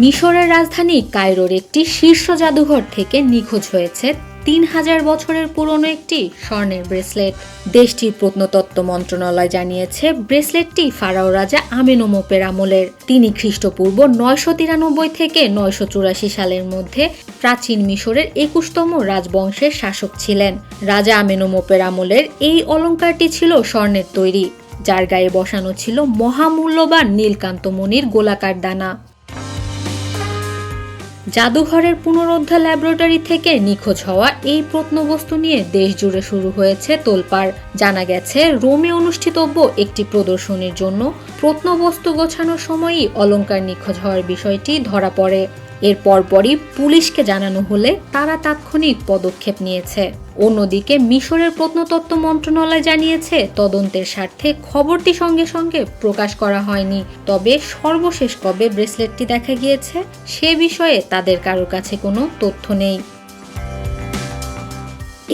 মিশরের রাজধানী কায়রোর একটি শীর্ষ জাদুঘর থেকে নিখোঁজ হয়েছে তিন হাজার বছরের পুরনো একটি স্বর্ণের ব্রেসলেট। দেশটির প্রত্নতত্ত্ব মন্ত্রণালয় জানিয়েছে, ব্রেসলেটটি ফারাও রাজা আমেনোমোপের আমলের। তিনি খ্রিস্টপূর্ব নয়শো তিরানব্বই থেকে নয়শো চুরাশি সালের মধ্যে প্রাচীন মিশরের একুশতম রাজবংশের শাসক ছিলেন। রাজা আমেনোমোপের আমলের এই অলঙ্কারটি ছিল স্বর্ণের তৈরি, যার গায়ে বসানো ছিল মহামূল্যবান নীলকান্তমণির গোলাকার দানা। জাদুঘরের পুনরুদ্ধার ল্যাবরেটরি থেকে নিখোঁজ হওয়া এই প্রত্নবস্তু নিয়ে দেশ জুড়ে শুরু হয়েছে তোলপাড়। জানা গেছে, রোমে অনুষ্ঠিতব্য একটি প্রদর্শনীর জন্য প্রত্নবস্তু গোছানোর সময়ই অলঙ্কার নিখোঁজ হওয়ার বিষয়টি ধরা পড়ে। এর পরপরই পুলিশকে জানানো হলে তারা তাৎক্ষণিক পদক্ষেপ নিয়েছে। অন্যদিকে মিশরের প্রত্নতত্ত্ব মন্ত্রণালয় জানিয়েছে, তদন্তের স্বার্থে খবরটি সঙ্গে সঙ্গে প্রকাশ করা হয়নি। তবে সর্বশেষ কবে ব্রেসলেটটি দেখা গিয়েছে, সে বিষয়ে তাদের কারও কাছে কোনো তথ্য নেই।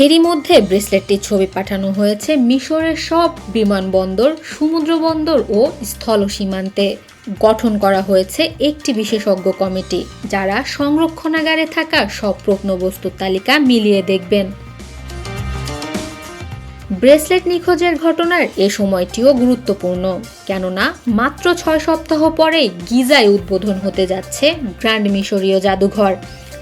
এরই মধ্যে ব্রেসলেটটির ছবি পাঠানো হয়েছে মিশরের সব বিমানবন্দর সমুদ্র বন্দর ও স্থল সীমান্তে গঠন করা হয়েছে একটি বিশেষজ্ঞ কমিটি, যারা সংরক্ষণাগারে থাকা সব প্রত্নবস্তুর তালিকা মিলিয়ে দেখবেন। ব্রেসলেট নিখোঁজের ঘটনার এ সময়টিও গুরুত্বপূর্ণ, কেননা মাত্র ছয় সপ্তাহ পরে গিজায় উদ্বোধন হতে যাচ্ছে গ্র্যান্ড মিশরীয় জাদুঘর।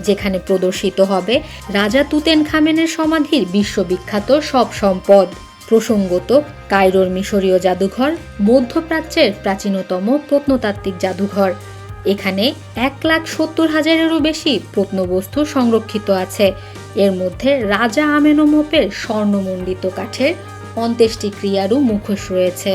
যেখানে প্রদর্শিত হবে রাজা তুতেন খামেনের সমাধির বিশ্ববিখ্যাত সব সম্পদ। প্রসঙ্গত, কায়রোর মিশরীয় জাদুঘর মধ্যপ্রাচ্যের প্রাচীনতম প্রত্নতাত্ত্বিক জাদুঘর। এখানে এক লাখ সত্তর হাজারেরও বেশি প্রত্নবস্তু সংরক্ষিত আছে। এর মধ্যে রাজা আমেনোমোপের স্বর্ণমণ্ডিত কাঠের অন্ত্যেষ্টিক্রিয়ারও মুখোশ রয়েছে।